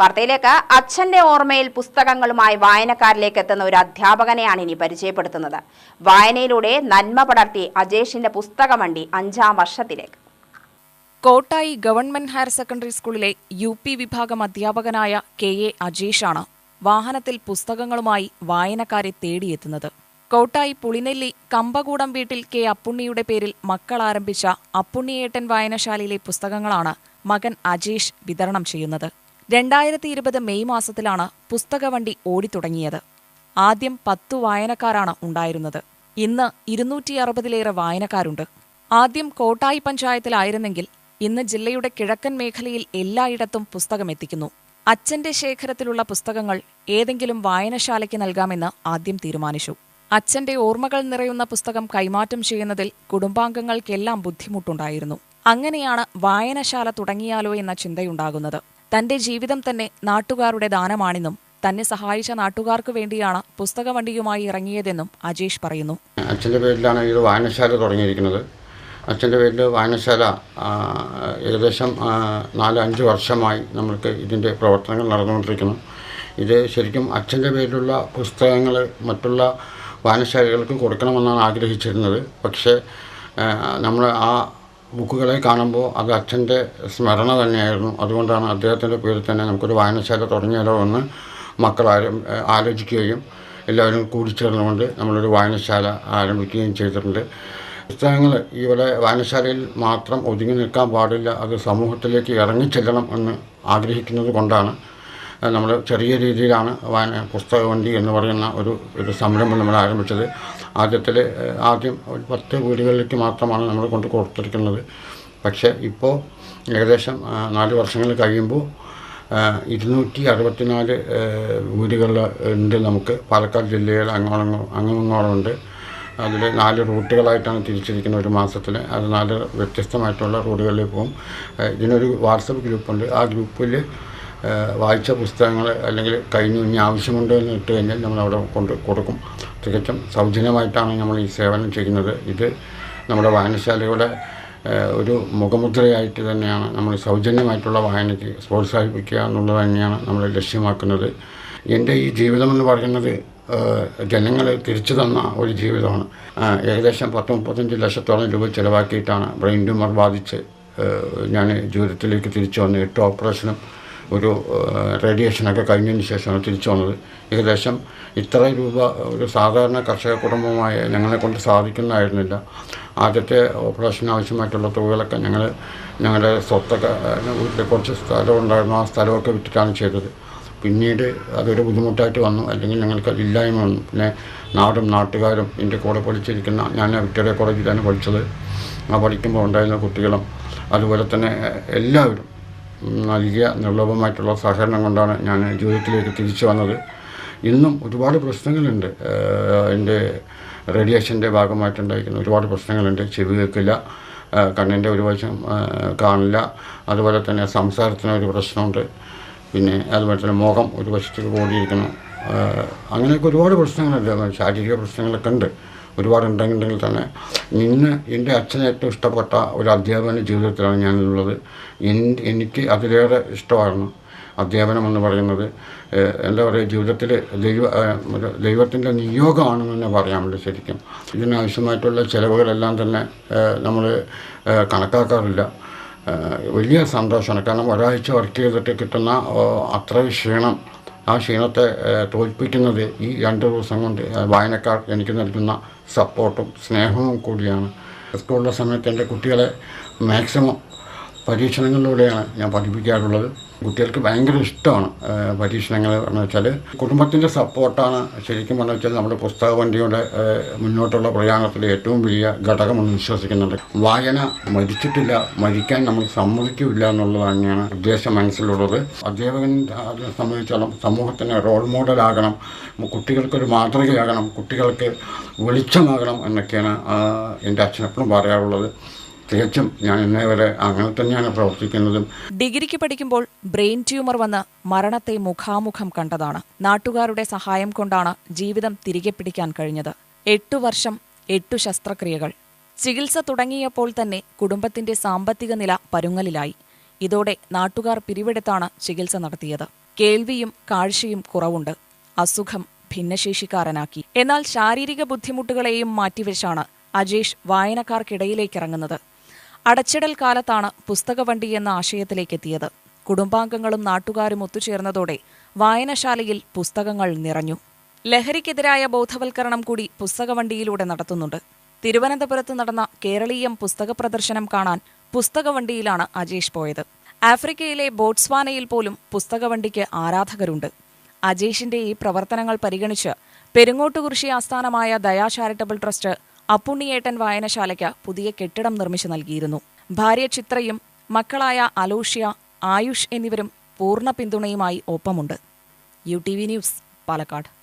വാർത്തയിലേക്ക് അച്ഛന്റെ ഓർമ്മയിൽ പുസ്തകങ്ങളുമായി വായനക്കാരിലേക്ക് എത്തുന്ന ഒരു അധ്യാപകനെയാണ് ഇനി പരിചയപ്പെടുത്തുന്നത്. വായനയിലൂടെ നന്മ പടർത്തി അജേഷിന്റെ പുസ്തകവണ്ടി അഞ്ചാം വർഷത്തിലേക്ക്. കോട്ടായി ഗവൺമെന്റ് ഹയർ സെക്കൻഡറി സ്കൂളിലെ യു പി വിഭാഗം അധ്യാപകനായ കെ എ അജേഷാണ് വാഹനത്തിൽ പുസ്തകങ്ങളുമായി വായനക്കാരെ തേടിയെത്തുന്നത്. കോട്ടായി പുളിനെല്ലി കമ്പകൂടം വീട്ടിൽ കെ അപ്പുണ്ണിയുടെ പേരിൽ മക്കൾ ആരംഭിച്ച അപ്പുണ്ണിയേട്ടൻ വായനശാലയിലെ പുസ്തകങ്ങളാണ് മകൻ അജേഷ് വിതരണം ചെയ്യുന്നത്. രണ്ടായിരത്തി ഇരുപത് മെയ് മാസത്തിലാണ് പുസ്തകവണ്ടി ഓടിത്തുടങ്ങിയത്. ആദ്യം പത്തു വായനക്കാരാണ് ഉണ്ടായിരുന്നത്. ഇന്ന് ഇരുന്നൂറ്റി അറുപതിലേറെ വായനക്കാരുണ്ട്. ആദ്യം കോട്ടായി പഞ്ചായത്തിലായിരുന്നെങ്കിൽ ഇന്ന് ജില്ലയുടെ കിഴക്കൻ മേഖലയിൽ എല്ലായിടത്തും പുസ്തകം എത്തിക്കുന്നു. അച്ഛന്റെ ശേഖരത്തിലുള്ള പുസ്തകങ്ങൾ ഏതെങ്കിലും വായനശാലയ്ക്ക് നൽകാമെന്ന് ആദ്യം തീരുമാനിച്ചു. അച്ഛന്റെ ഓർമ്മകൾ നിറയുന്ന പുസ്തകം കൈമാറ്റം ചെയ്യുന്നതിൽ കുടുംബാംഗങ്ങൾക്കെല്ലാം ബുദ്ധിമുട്ടുണ്ടായിരുന്നു. അങ്ങനെയാണ് വായനശാല തുടങ്ങിയാലോ എന്ന ചിന്തയുണ്ടാകുന്നത്. തന്റെ ജീവിതം തന്നെ നാട്ടുകാരുടെ ദാനമാണെന്നും തന്നെ സഹായിച്ച നാട്ടുകാർക്ക് വേണ്ടിയാണ് പുസ്തകവണ്ടിയുമായി ഇറങ്ങിയതെന്നും അജീഷ് പറയുന്നു. അച്ഛന്റെ പേരിലാണ് ഈ വായനശാല തുടങ്ങിയിരിക്കുന്നത്. അച്ഛന്റെ പേരിൽ വായനശാല ഏകദേശം നാല് അഞ്ച് വർഷമായി നമ്മൾക്ക് ഇതിന്റെ പ്രവർത്തനങ്ങൾ നടന്നുകൊണ്ടിരിക്കുന്നു. ഇത് ശരിക്കും അച്ഛന്റെ പേരിലുള്ള പുസ്തകങ്ങൾ മറ്റുള്ള വായനശാലകൾക്ക് കൊടുക്കണമെന്നാണ് ആഗ്രഹിച്ചിരുന്നത്. പക്ഷേ നമ്മൾ ആ ബുക്കുകളെ കാണുമ്പോൾ അത് അച്ഛന്റെ സ്മരണ തന്നെയായിരുന്നു. അതുകൊണ്ടാണ് അദ്ദേഹത്തിന്റെ പേരിൽ തന്നെ നമുക്കൊരു വായനശാല തുടങ്ങിയാലോ എന്ന് മക്കൾ ആരും ആലോചിക്കുകയും എല്ലാവരും കൂടിച്ചേർന്നുകൊണ്ട് നമ്മളൊരു വായനശാല ആരംഭിക്കുകയും ചെയ്തിട്ടുണ്ട്. പുസ്തകങ്ങൾ ഇവിടെ വായനശാലയിൽ മാത്രം ഒതുങ്ങി നിൽക്കാൻ പാടില്ല. അത് സമൂഹത്തിലേക്ക് ഇറങ്ങിച്ചെല്ലണം എന്ന് ആഗ്രഹിക്കുന്നത് കൊണ്ടാണ്. നമ്മൾ ചെറിയ രീതിയിലാണ് വായന പുസ്തക വണ്ടി എന്ന് പറയുന്ന ഒരു ഒരു സംരംഭം നമ്മൾ ആരംഭിച്ചത്. ആദ്യത്തിൽ ആദ്യം ഒരു പത്ത് വീടുകളിലേക്ക് മാത്രമാണ് നമ്മൾ കൊണ്ട് കൊടുത്തിരിക്കുന്നത്. പക്ഷേ ഇപ്പോൾ ഏകദേശം നാല് വർഷങ്ങൾ കഴിയുമ്പോൾ ഇരുന്നൂറ്റി അറുപത്തിനാല് വീടുകളിൽ ഉണ്ട് നമുക്ക്. പാലക്കാട് ജില്ലയിൽ അങ്ങോളം അങ്ങോളമുണ്ട് അതിൽ നാല് റൂട്ടുകളായിട്ടാണ് തിരിച്ചിരിക്കുന്നത് ഒരു മാസത്തിൽ. അത് നാല് വ്യത്യസ്തമായിട്ടുള്ള റൂട്ടുകളിൽ പോകും. ഇതിനൊരു വാട്സപ്പ് ഗ്രൂപ്പുണ്ട്. ആ ഗ്രൂപ്പിൽ വായിച്ച പുസ്തകങ്ങൾ അല്ലെങ്കിൽ കഴിഞ്ഞു ഇനി ആവശ്യമുണ്ട് എന്ന് ഇട്ട് കഴിഞ്ഞാൽ നമ്മൾ അവിടെ കൊണ്ട് കൊടുക്കും. തികച്ചും സൗജന്യമായിട്ടാണ് നമ്മൾ ഈ സേവനം ചെയ്യുന്നത്. ഇത് നമ്മുടെ വായനശാലയുടെ ഒരു മുഖമുദ്രയായിട്ട് തന്നെയാണ് നമ്മൾ സൗജന്യമായിട്ടുള്ള വായനയ്ക്ക് പ്രോത്സാഹിപ്പിക്കുക എന്നുള്ളത് തന്നെയാണ് നമ്മൾ ലക്ഷ്യമാക്കുന്നത്. എന്റെ ഈ ജീവിതം എന്ന് പറയുന്നത് ജനങ്ങൾ തിരിച്ചു തന്ന ഒരു ജീവിതമാണ്. ഏകദേശം പത്ത് മുപ്പത്തഞ്ച് ലക്ഷത്തോളം രൂപ ചിലവാക്കിയിട്ടാണ് ബ്രെയിൻ ട്യൂമർ ബാധിച്ച് ഞാൻ ജീവിതത്തിലേക്ക് തിരിച്ചു വന്ന് എട്ട് ഓപ്പറേഷനും ഒരു റേഡിയേഷനൊക്കെ കഴിഞ്ഞതിന് ശേഷമാണ് തിരിച്ചു വന്നത്. ഏകദേശം ഇത്ര രൂപ ഒരു സാധാരണ കർഷക കുടുംബമായ ഞങ്ങളെ കൊണ്ട് സാധിക്കുന്നതായിരുന്നില്ല. ആദ്യത്തെ ഓപ്പറേഷൻ ആവശ്യമായിട്ടുള്ള തുകകളൊക്കെ ഞങ്ങൾ ഞങ്ങളുടെ സ്വത്തൊക്കെ വീട്ടിൽ കുറച്ച് സ്ഥലം ഉണ്ടായിരുന്നു. ആ സ്ഥലമൊക്കെ വിറ്റിട്ടാണ് ചെയ്തത്. പിന്നീട് അതൊരു ബുദ്ധിമുട്ടായിട്ട് വന്നു. അല്ലെങ്കിൽ ഞങ്ങൾക്ക് ഇല്ലായ്മ വന്നു. പിന്നെ നാടും നാട്ടുകാരും എന്റെ കൂടെ പഠിച്ചിരിക്കുന്ന ഞാൻ വിക്ടോറിയ കോളേജിലാണ് പഠിച്ചത്. ആ പഠിക്കുമ്പോൾ ഉണ്ടായിരുന്ന കുട്ടികളും അതുപോലെ തന്നെ എല്ലാവരും നൽകിയ നിർലോഭമായിട്ടുള്ള സഹകരണം കൊണ്ടാണ് ഞാൻ ജീവിതത്തിലേക്ക് തിരിച്ചു വന്നത്. ഇന്നും ഒരുപാട് പ്രശ്നങ്ങളുണ്ട്. എന്റെ റേഡിയേഷന്റെ ഭാഗമായിട്ടുണ്ടായിരിക്കുന്ന ഒരുപാട് പ്രശ്നങ്ങളുണ്ട്. ചെവി കേൾക്കില്ല ഏഹ് കണ്ണിന്റെ ഒരു വശം കാണില്ല. അതുപോലെ തന്നെ സംസാരത്തിന് ഒരു പ്രശ്നമുണ്ട്. പിന്നെ അതുപോലെ തന്നെ മുഖം ഒരു വശത്തേക്ക് കൂടിയിരിക്കുന്നു അങ്ങനെയൊക്കെ ഒരുപാട് പ്രശ്നങ്ങളുണ്ട്. ശാരീരിക പ്രശ്നങ്ങളൊക്കെ ഉണ്ട്. ഒരുപാട് ഉണ്ടെങ്കിൽ തന്നെ ഇന്ന് എന്റെ അച്ഛൻ ഏറ്റവും ഇഷ്ടപ്പെട്ട ഒരു അധ്യാപന ജീവിതത്തിലാണ് ഞാനുള്ളത് എനിക്ക് അതിലേറെ ഇഷ്ടമായിരുന്നു അധ്യാപനം എന്ന് പറയുന്നത്. എന്താ പറയുക ജീവിതത്തിൽ ദൈവ ദൈവത്തിന്റെ നിയോഗമാണെന്ന് തന്നെ പറയാൻ വേണ്ടി ശരിക്കും. ഇതിനാവശ്യമായിട്ടുള്ള ചിലവുകളെല്ലാം തന്നെ നമ്മൾ കണക്കാക്കാറില്ല. വലിയ സന്തോഷമാണ്. കാരണം ഒരാഴ്ച വർക്ക് ചെയ്തിട്ട് കിട്ടുന്ന അത്ര ക്ഷീണം ആ ക്ഷീണത്തെ തോൽപ്പിക്കുന്നത് ഈ രണ്ട് ദിവസം കൊണ്ട് വായനക്കാർ എനിക്ക് നൽകുന്ന സപ്പോർട്ടും സ്നേഹവും കൂടിയാണ്. സ്കൂളിലെ സമയത്ത് എന്റെ കുട്ടികളെ മാക്സിമം പരീക്ഷണങ്ങളിലൂടെയാണ് ഞാൻ പഠിപ്പിക്കാറുള്ളത്. കുട്ടികൾക്ക് ഭയങ്കര ഇഷ്ടമാണ് പരീക്ഷണങ്ങൾ പറഞ്ഞു വെച്ചാൽ. കുടുംബത്തിന്റെ സപ്പോർട്ടാണ്. ശരിക്കും പറഞ്ഞു വെച്ചാൽ നമ്മുടെ പുസ്തക വണ്ടിയുടെ മുന്നോട്ടുള്ള പ്രയാണത്തിൽ ഏറ്റവും വലിയ ഘടകമെന്ന് വിശ്വസിക്കുന്നുണ്ട്. വായന മരിച്ചിട്ടില്ല മരിക്കാൻ നമ്മൾ സമ്മതിക്കില്ല എന്നുള്ളത് തന്നെയാണ് ഉദ്ദേശം മനസ്സിലുള്ളത്. അധ്യാപകൻ അതിനെ സംബന്ധിച്ചോളം സമൂഹത്തിന് റോൾ മോഡലാകണം കുട്ടികൾക്കൊരു മാതൃകയാകണം കുട്ടികൾക്ക് വെളിച്ചമാകണം എന്നൊക്കെയാണ് എന്റെ അച്ഛനെപ്പോഴും പറയാറുള്ളത്. തികച്ചും ഞാൻ ഇന്നേ വരെ അങ്ങനെ തന്നെയാണ് പ്രവർത്തിക്കുന്നതും. ഡിഗ്രിക്ക് പഠിക്കുമ്പോൾ ബ്രെയിൻ ട്യൂമർ വന്ന് മരണത്തെ മുഖാമുഖം കണ്ടതാണ്. നാട്ടുകാരുടെ സഹായം കൊണ്ടാണ് ജീവിതം തിരികെ പിടിക്കാൻ കഴിഞ്ഞത്. എട്ടു വർഷം എട്ടു ശസ്ത്രക്രിയകൾ. ചികിത്സ തുടങ്ങിയപ്പോൾ തന്നെ കുടുംബത്തിന്റെ സാമ്പത്തിക നില പരുങ്ങലിലായി. ഇതോടെ നാട്ടുകാർ പിരിവെടുത്താണ് ചികിത്സ നടത്തിയത്. കേൾവിയും കാഴ്ചയും കുറവുണ്ട്. അസുഖം ഭിന്നശേഷിക്കാരനാക്കി. എന്നാൽ ശാരീരിക ബുദ്ധിമുട്ടുകളെയും മാറ്റിവെച്ചാണ് അജേഷ് വായനക്കാർക്കിടയിലേക്കിറങ്ങുന്നത്. അടച്ചിടൽ കാലത്താണ് പുസ്തകവണ്ടി എന്ന ആശയത്തിലേക്കെത്തിയത്. കുടുംബാംഗങ്ങളും നാട്ടുകാരും ഒത്തുചേർന്നതോടെ വായനശാലയിൽ പുസ്തകങ്ങൾ നിറഞ്ഞു. ലഹരിക്കെതിരായ ബോധവൽക്കരണം കൂടി പുസ്തകവണ്ടിയിലൂടെ നടത്തുന്നുണ്ട്. തിരുവനന്തപുരത്ത് നടന്ന കേരളീയം പുസ്തക പ്രദർശനം കാണാൻ പുസ്തകവണ്ടിയിലാണ് അജേഷ് പോയത്. ആഫ്രിക്കയിലെ ബോട്സ്വാനയിൽ പോലും പുസ്തകവണ്ടിക്ക് ആരാധകരുണ്ട്. അജേഷിന്റെ ഈ പ്രവർത്തനങ്ങൾ പരിഗണിച്ച് പെരുങ്ങോട്ടുകുറിശി ആസ്ഥാനമായ ദയാ ചാരിറ്റബിൾ ട്രസ്റ്റ് അപ്പുണ്ണിയേട്ടൻ വായനശാലയ്ക്ക് പുതിയ കെട്ടിടം നിർമ്മിച്ചു നൽകിയിരുന്നു. ഭാര്യ ചിത്രയും മക്കളായ അലോഷ്യ ആയുഷ് എന്നിവരും പൂർണ പിന്തുണയുമായി ഒപ്പമുണ്ട്. U T V news Palakkad.